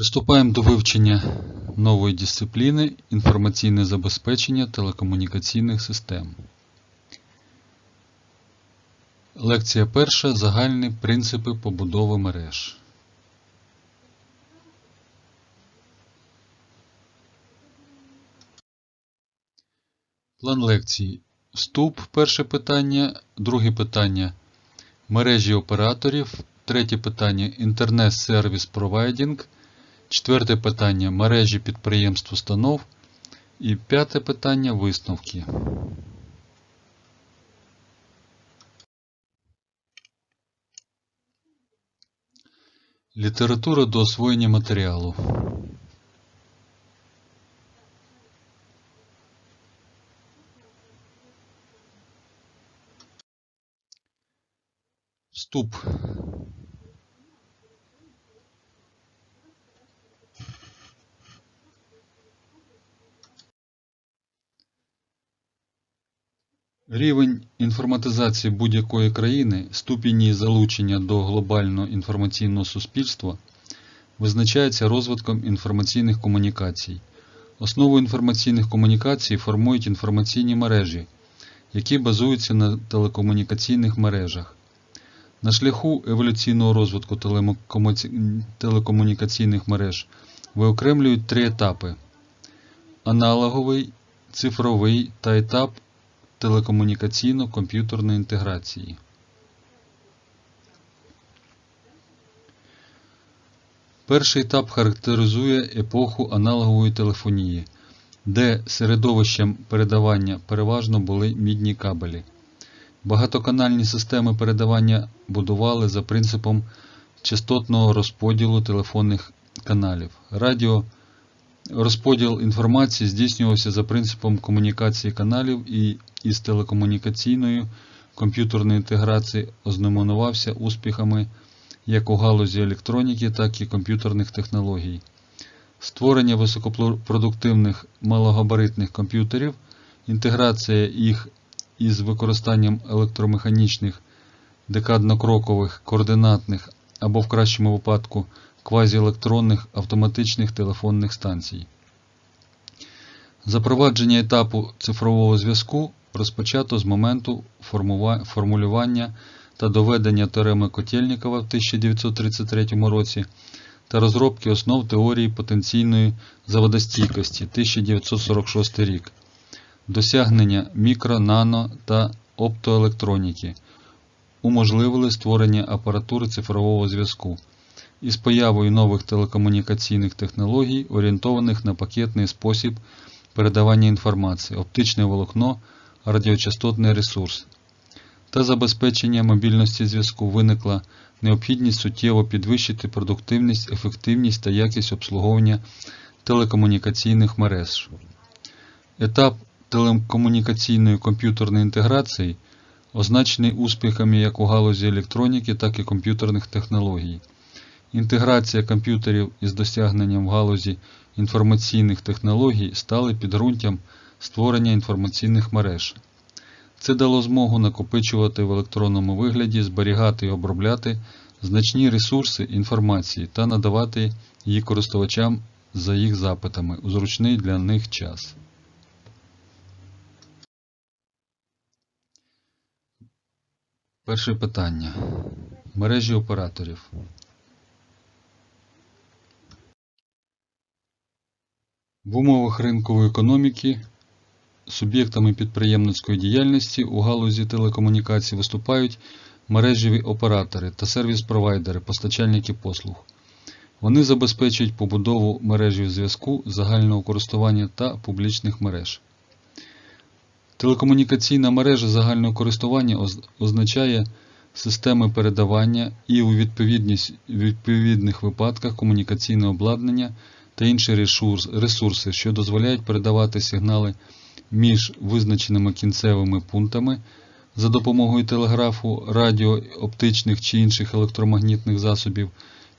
Приступаємо до вивчення нової дисципліни інформаційне забезпечення телекомунікаційних систем. Лекція перша. Загальні принципи побудови мереж. План лекції. Вступ перше питання, друге питання мережі операторів, третє питання інтернет-сервіс провайдінг, четверте питання мережі підприємств установ і п'яте питання висновки. Література до освоєння матеріалу. Вступ. Рівень інформатизації будь-якої країни, ступінь її залучення до глобального інформаційного суспільства визначається розвитком інформаційних комунікацій. Основу інформаційних комунікацій формують інформаційні мережі, які базуються на телекомунікаційних мережах. На шляху еволюційного розвитку телекомунікаційних мереж виокремлюють три етапи: аналоговий, цифровий та етап телекомунікаційно-комп'ютерної інтеграції. Перший етап характеризує епоху аналогової телефонії, де середовищем передавання переважно були мідні кабелі. Багатоканальні системи передавання будували за принципом частотного розподілу телефонних каналів. Радіо розподіл інформації здійснювався за принципом комунікації каналів і із телекомунікаційною комп'ютерної інтеграції ознаменувався успіхами як у галузі електроніки, так і комп'ютерних технологій. Створення високопродуктивних малогабаритних комп'ютерів, інтеграція їх із використанням електромеханічних декаднокрокових координатних або в кращому випадку квазіелектронних автоматичних телефонних станцій. Запровадження етапу цифрового зв'язку розпочато з моменту формулювання та доведення теореми Котельнікова в 1933 році та розробки основ теорії потенційної заводостійкості 1946 рік, досягнення мікро, нано та оптоелектроніки уможливили створення апаратури цифрового зв'язку із появою нових телекомунікаційних технологій, орієнтованих на пакетний спосіб передавання інформації, оптичне волокно, радіочастотний ресурс та забезпечення мобільності зв'язку виникла необхідність суттєво підвищити продуктивність, ефективність та якість обслуговування телекомунікаційних мереж. Етап телекомунікаційної комп'ютерної інтеграції означений успіхами як у галузі електроніки, так і комп'ютерних технологій. Інтеграція комп'ютерів із досягненням в галузі інформаційних технологій стали підґрунтям створення інформаційних мереж. Це дало змогу накопичувати в електронному вигляді, зберігати і обробляти значні ресурси інформації та надавати її користувачам за їх запитами у зручний для них час. Перше питання. Мережі операторів. В умовах ринкової економіки суб'єктами підприємницької діяльності у галузі телекомунікацій виступають мережеві оператори та сервіс-провайдери, постачальники послуг. Вони забезпечують побудову мережі зв'язку загального користування та публічних мереж. Телекомунікаційна мережа загального користування означає системи передавання і у відповідних випадках комунікаційне обладнання та інші ресурси, що дозволяють передавати сигнали між визначеними кінцевими пунктами за допомогою телеграфу, радіо, оптичних чи інших електромагнітних засобів,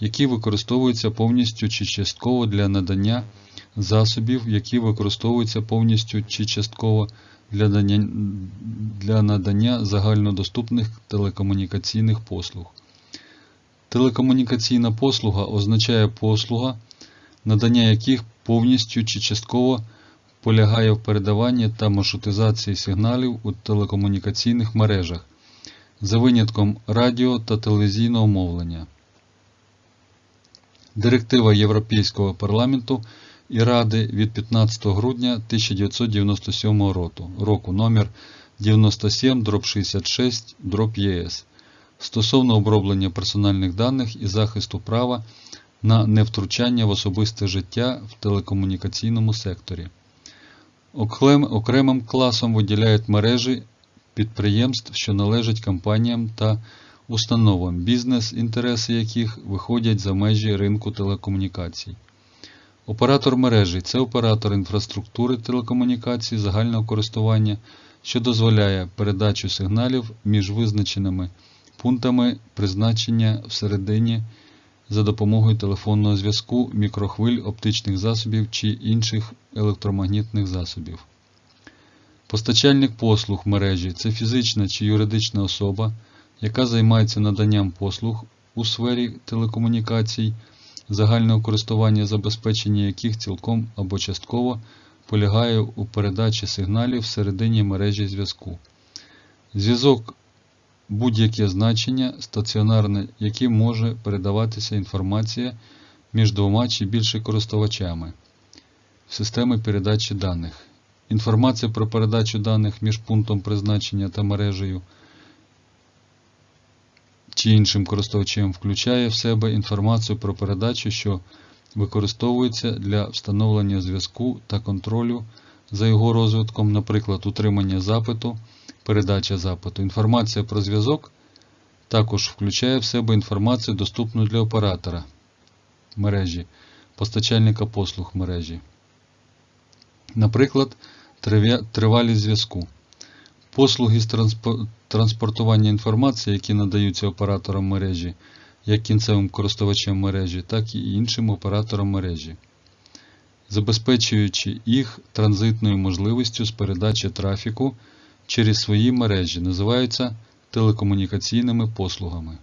які використовуються повністю чи частково для надання засобів, які використовуються повністю чи частково для надання, для надання загальнодоступних телекомунікаційних послуг. Телекомунікаційна послуга означає послуга, надання яких повністю чи частково полягає в передаванні та маршрутизації сигналів у телекомунікаційних мережах за винятком радіо та телевізійного мовлення. Директива Європейського парламенту і Ради від 15 грудня 1997 року, року номер 97 66 ЄС стосовно оброблення персональних даних і захисту права на невтручання в особисте життя в телекомунікаційному секторі. Окремим класом виділяють мережі підприємств, що належать компаніям та установам, бізнес-інтереси яких виходять за межі ринку телекомунікацій. Оператор мережі це оператор інфраструктури телекомунікацій загального користування, що дозволяє передачу сигналів між визначеними пунктами призначення всередині за допомогою телефонного зв'язку, мікрохвиль, оптичних засобів чи інших електромагнітних засобів. Постачальник послуг мережі це фізична чи юридична особа, яка займається наданням послуг у сфері телекомунікацій, загального користування забезпечення яких цілком або частково полягає у передачі сигналів всередині мережі зв'язку. Зв'язок будь-яке значення стаціонарне, яким може передаватися інформація між двома чи більше користувачами системи передачі даних. Інформація про передачу даних між пунктом призначення та мережею чи іншим користувачем включає в себе інформацію про передачу, що використовується для встановлення зв'язку та контролю за його розвитком, наприклад, утримання запиту, передача запиту. Інформація про зв'язок також включає в себе інформацію, доступну для оператора мережі, постачальника послуг мережі. Наприклад, тривалість зв'язку. Послуги з транспортування інформації, які надаються операторам мережі, як кінцевим користувачам мережі, так і іншим операторам мережі, забезпечуючи їх транзитною можливістю з передачі трафіку через свої мережі, називаються телекомунікаційними послугами.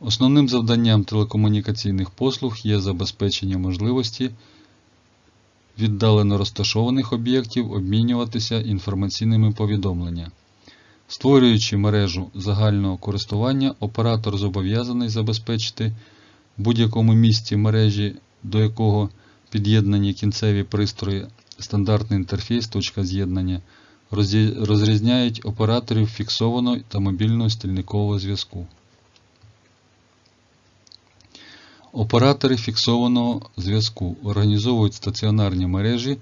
Основним завданням телекомунікаційних послуг є забезпечення можливості віддалено розташованих об'єктів обмінюватися інформаційними повідомленнями. Створюючи мережу загального користування, оператор зобов'язаний забезпечити в будь-якому місці мережі, до якого під'єднані кінцеві пристрої, стандартний інтерфейс, точка з'єднання, розрізняють операторів фіксованого та мобільного стільникового зв'язку. Оператори фіксованого зв'язку організовують стаціонарні мережі,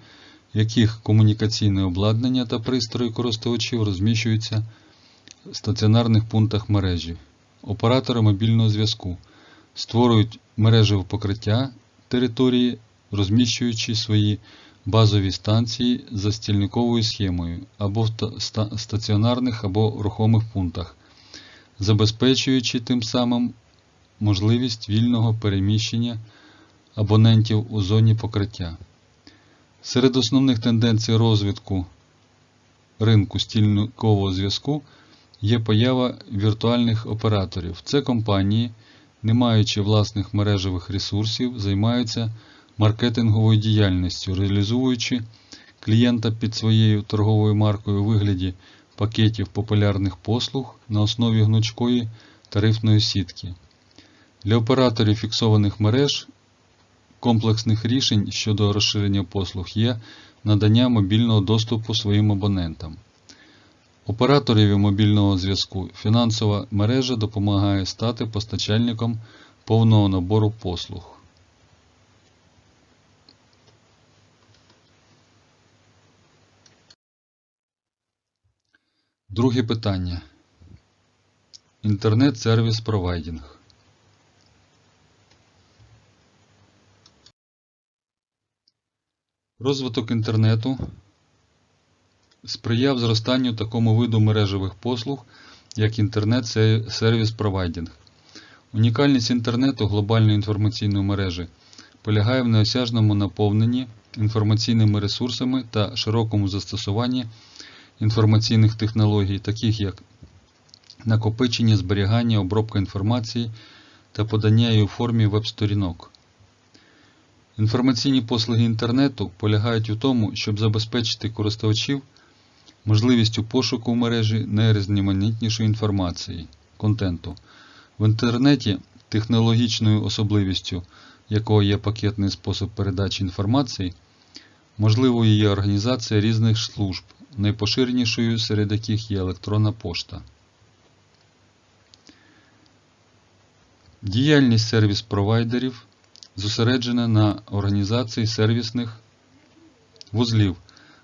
в яких комунікаційне обладнання та пристрої користувачів розміщуються в стаціонарних пунктах мережі. Оператори мобільного зв'язку створюють мережеве покриття території, розміщуючи свої базові станції за стільниковою схемою або в стаціонарних або рухомих пунктах, забезпечуючи тим самим можливість вільного переміщення абонентів у зоні покриття. Серед основних тенденцій розвитку ринку стільникового зв'язку є поява віртуальних операторів. Це компанії, не маючи власних мережевих ресурсів, займаються маркетинговою діяльністю, реалізуючи клієнта під своєю торговою маркою у вигляді пакетів популярних послуг на основі гнучкої тарифної сітки. Для операторів фіксованих мереж комплексних рішень щодо розширення послуг є надання мобільного доступу своїм абонентам. Операторові мобільного зв'язку фінансова мережа допомагає стати постачальником повного набору послуг. Друге питання. Інтернет-сервіс провайдінг. Розвиток інтернету сприяв зростанню такому виду мережевих послуг, як інтернет-сервіс провайдінг. Унікальність інтернету глобальної інформаційної мережі полягає в неосяжному наповненні інформаційними ресурсами та широкому застосуванні інформаційних технологій, таких як накопичення, зберігання, обробка інформації та подання її у формі веб-сторінок. Інформаційні послуги інтернету полягають у тому, щоб забезпечити користувачів можливістю пошуку в мережі найрізноманітнішої інформації, контенту. В інтернеті технологічною особливістю, якого є пакетний спосіб передачі інформації, можливою є організація різних служб, найпоширенішою серед яких є електронна пошта. Діяльність сервіс-провайдерів зосереджена на організації сервісних вузлів,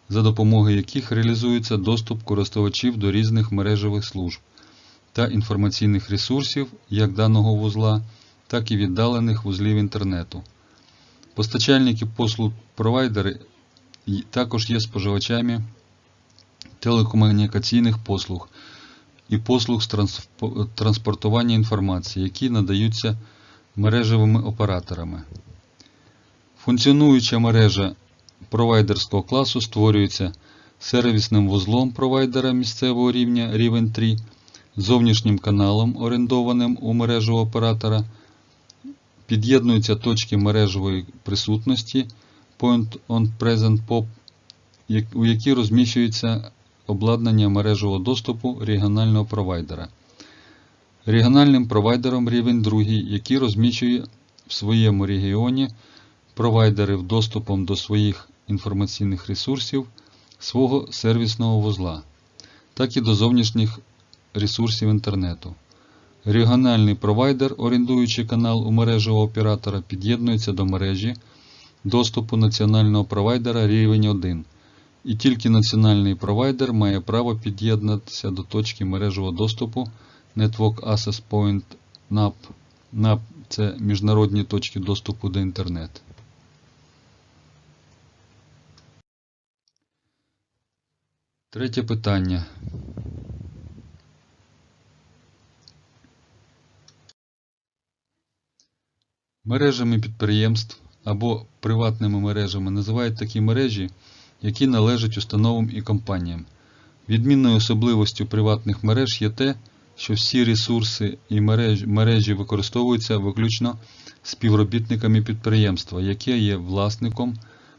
за допомогою яких реалізується доступ користувачів до різних мережевих служб та інформаційних ресурсів як даного вузла, так і віддалених вузлів інтернету. Постачальники послуг провайдери також є споживачами телекомунікаційних послуг і послуг з транспортування інформації, які надаються мережевими операторами. Функціонуюча мережа провайдерського класу створюється сервісним вузлом провайдера місцевого рівня рівень 3, зовнішнім каналом, орендованим у мережу оператора, під'єднуються точки мережевої присутності Point on Present POP, у які розміщується обладнання мережевого доступу регіонального провайдера. Регіональним провайдером рівень 2, який розміщує в своєму регіоні провайдерів доступом до своїх інформаційних ресурсів свого сервісного вузла, так і до зовнішніх ресурсів інтернету. Регіональний провайдер, орендуючи канал у мережу оператора, під'єднується до мережі доступу національного провайдера рівень 1. І тільки національний провайдер має право під'єднатися до точки мережевого доступу Network Access Point NAP. NAP – це міжнародні точки доступу до інтернету. Третє питання. Мережами підприємств або приватними мережами називають такі мережі, які належать установам і компаніям. Відмінною особливостю приватних мереж є те, що всі ресурси і мережі використовуються виключно співробітниками підприємства, яке є власником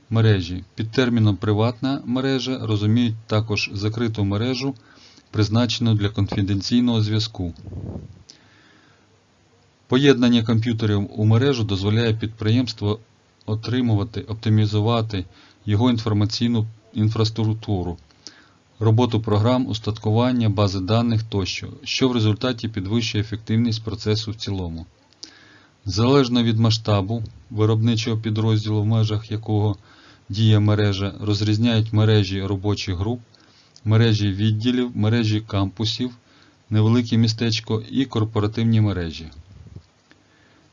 мережі. Під терміном приватна мережа розуміють також закриту мережу, призначену для конфіденційного зв'язку. Поєднання комп'ютерів у мережу дозволяє підприємству отримувати, оптимізувати його інформаційну інфраструктуру, роботу програм, устаткування, бази даних тощо, що в результаті підвищує ефективність процесу в цілому. Залежно від масштабу виробничого підрозділу, в межах якого діє мережа, розрізняють мережі робочих груп, мережі відділів, мережі кампусів, невелике містечко і корпоративні мережі.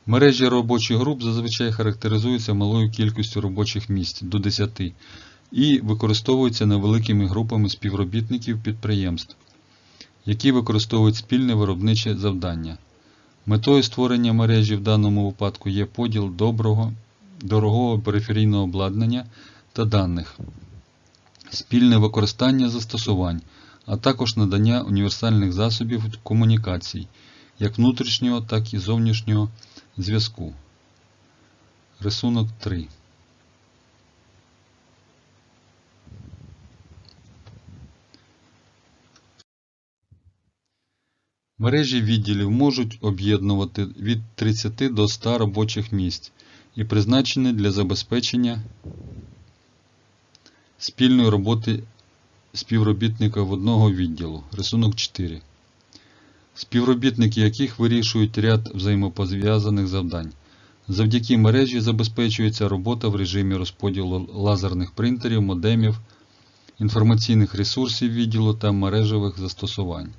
Мережі робочих груп зазвичай характеризуються малою кількістю робочих місць до 10 і використовуються невеликими групами співробітників підприємств, які використовують спільне виробниче завдання. Метою створення мережі в даному випадку є поділ доброго, дорогого периферійного обладнання та даних, спільне використання застосувань, а також надання універсальних засобів комунікацій, як внутрішнього, так і зовнішнього зв'язку. Рисунок 3. Мережі відділів можуть об'єднувати від 30 до 100 робочих місць і призначені для забезпечення спільної роботи співробітників одного відділу. Рисунок 4. Співробітники яких вирішують ряд взаємопов'язаних завдань. Завдяки мережі забезпечується робота в режимі розподілу лазерних принтерів, модемів, інформаційних ресурсів відділу та мережевих застосувань.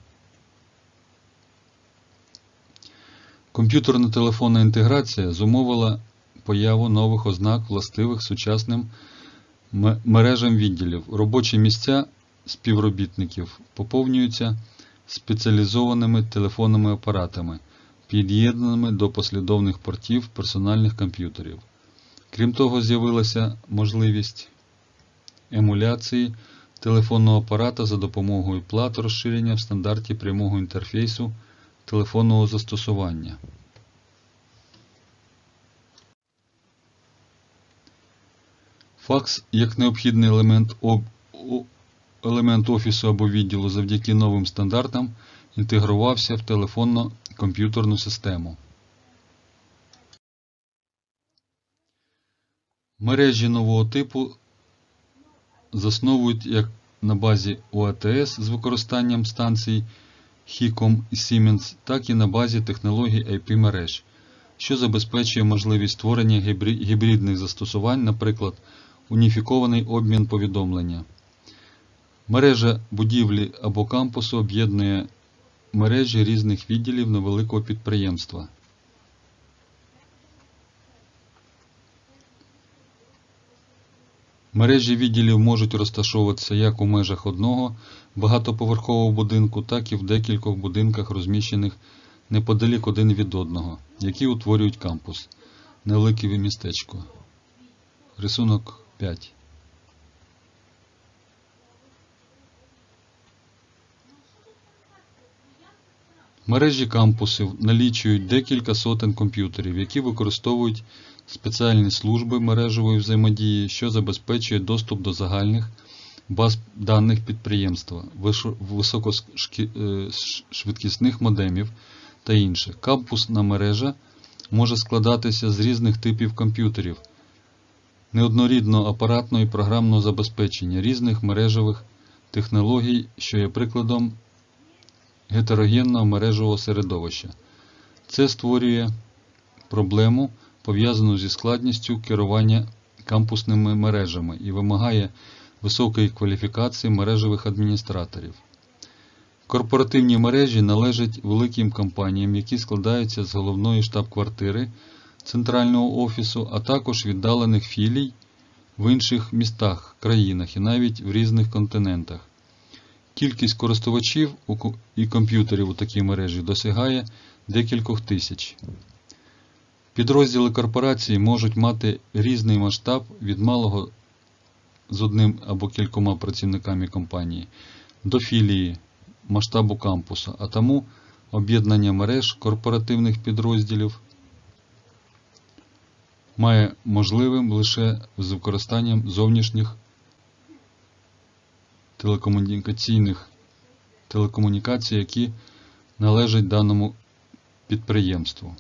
Комп'ютерно-телефонна інтеграція зумовила появу нових ознак, властивих сучасним мережам відділів. Робочі місця співробітників поповнюються спеціалізованими телефонними апаратами, під'єднаними до послідовних портів персональних комп'ютерів. Крім того, з'явилася можливість емуляції телефонного апарата за допомогою плат розширення в стандарті прямого інтерфейсу телефонного застосування. Факс як необхідний елемент, елемент офісу або відділу завдяки новим стандартам інтегрувався в телефонно-комп'ютерну систему. Мережі нового типу засновують як на базі УАТС з використанням станцій HICOM і Siemens, так і на базі технологій IP мереж, що забезпечує можливість створення гібридних застосувань, наприклад, уніфікований обмін повідомлення. Мережа будівлі або кампусу об'єднує мережі різних відділів невеликого підприємства. Мережі відділів можуть розташовуватися як у межах одного багатоповерхового будинку, так і в декількох будинках, розміщених неподалік один від одного, які утворюють кампус. Невелике містечко. Рисунок 5. Мережі кампусів налічують декілька сотень комп'ютерів, які використовують спеціальні служби мережевої взаємодії, що забезпечує доступ до загальних баз даних підприємства, високошвидкісних модемів та інше. Кампусна мережа може складатися з різних типів комп'ютерів, неоднорідного апаратного і програмного забезпечення, різних мережевих технологій, що є прикладом гетерогенного мережевого середовища. Це створює проблему, пов'язану зі складністю керування кампусними мережами і вимагає високої кваліфікації мережевих адміністраторів. Корпоративні мережі належать великим компаніям, які складаються з головної штаб-квартири центрального офісу, а також віддалених філій в інших містах, країнах і навіть в різних континентах. Кількість користувачів і комп'ютерів у такій мережі досягає декількох тисяч. Підрозділи корпорації можуть мати різний масштаб від малого з одним або кількома працівниками компанії до філії масштабу кампуса, а тому об'єднання мереж корпоративних підрозділів має можливим лише з використанням зовнішніх телекомунікаційних телекомунікацій, які належать даному підприємству.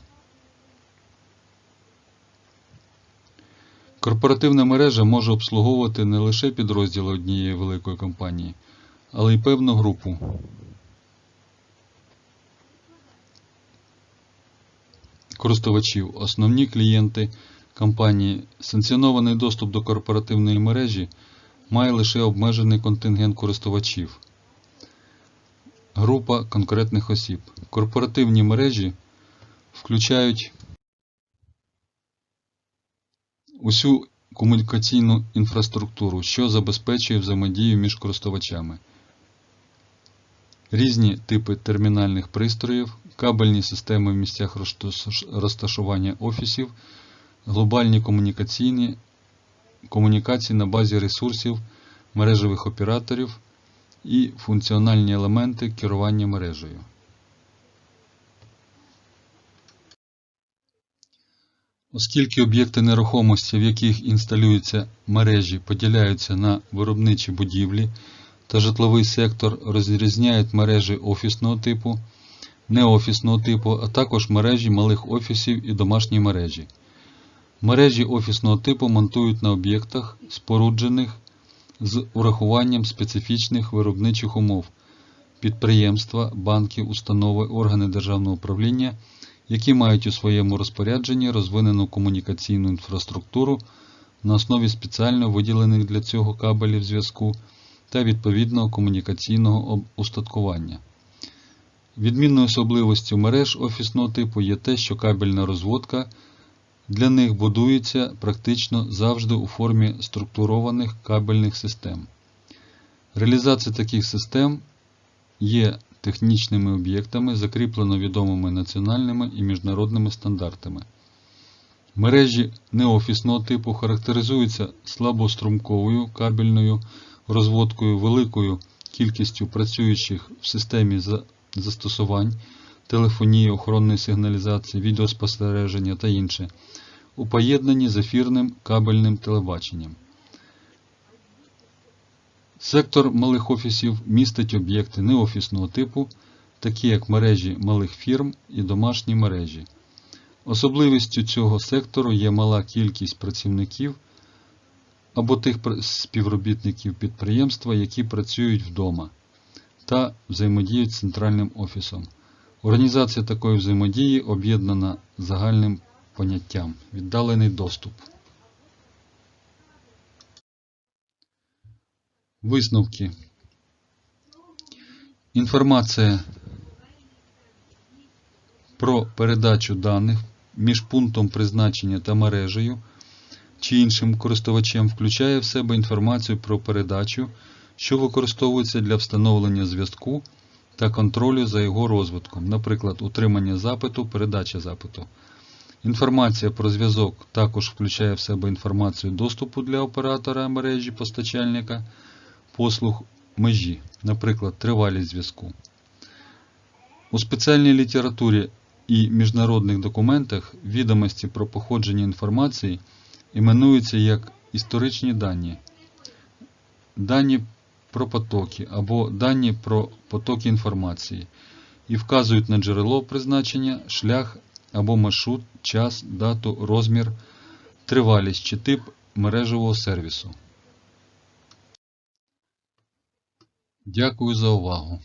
Корпоративна мережа може обслуговувати не лише підрозділи однієї великої компанії, але й певну групу. Користувачів, основні клієнти компанії, санкціонований доступ до корпоративної мережі має лише обмежений контингент користувачів. Група конкретних осіб. Корпоративні мережі включають усю комунікаційну інфраструктуру, що забезпечує взаємодію між користувачами. Різні типи термінальних пристроїв, кабельні системи в місцях розташування офісів, глобальні комунікаційні комунікації на базі ресурсів мережевих операторів і функціональні елементи керування мережею. Оскільки об'єкти нерухомості, в яких інсталюються мережі, поділяються на виробничі будівлі та житловий сектор, розрізняють мережі офісного типу, неофісного типу, а також мережі малих офісів і домашні мережі. Мережі офісного типу монтують на об'єктах, споруджених з урахуванням специфічних виробничих умов підприємства, банки, установи, органи державного управління, які мають у своєму розпорядженні розвинену комунікаційну інфраструктуру на основі спеціально виділених для цього кабелів зв'язку та відповідного комунікаційного устаткування. Відмінною особливостю мереж офісного типу є те, що кабельна розводка для них будується практично завжди у формі структурованих кабельних систем. Реалізація таких систем є технічними об'єктами, закріплено відомими національними і міжнародними стандартами. Мережі неофісного типу характеризуються слабострумковою кабельною розводкою, великою кількістю працюючих в системі застосувань, телефонії, охоронної сигналізації, відеоспостереження та інше, у поєднанні з ефірним кабельним телебаченням. Сектор малих офісів містить об'єкти неофісного типу, такі як мережі малих фірм і домашні мережі. Особливістю цього сектору є мала кількість працівників або тих співробітників підприємства, які працюють вдома та взаємодіють з центральним офісом. Організація такої взаємодії об'єднана загальним поняттям віддалений доступ. Висновки. Інформація про передачу даних між пунктом призначення та мережею чи іншим користувачем включає в себе інформацію про передачу, що використовується для встановлення зв'язку та контролю за його розвитком, наприклад, утримання запиту, передача запиту. Інформація про зв'язок також включає в себе інформацію доступу для оператора мережі постачальника послуг межі, наприклад, тривалість зв'язку. У спеціальній літературі і міжнародних документах відомості про походження інформації іменуються як історичні дані, дані про потоки або дані про потоки інформації і вказують на джерело призначення, шлях або маршрут, час, дату, розмір, тривалість чи тип мережевого сервісу. Дякую за увагу.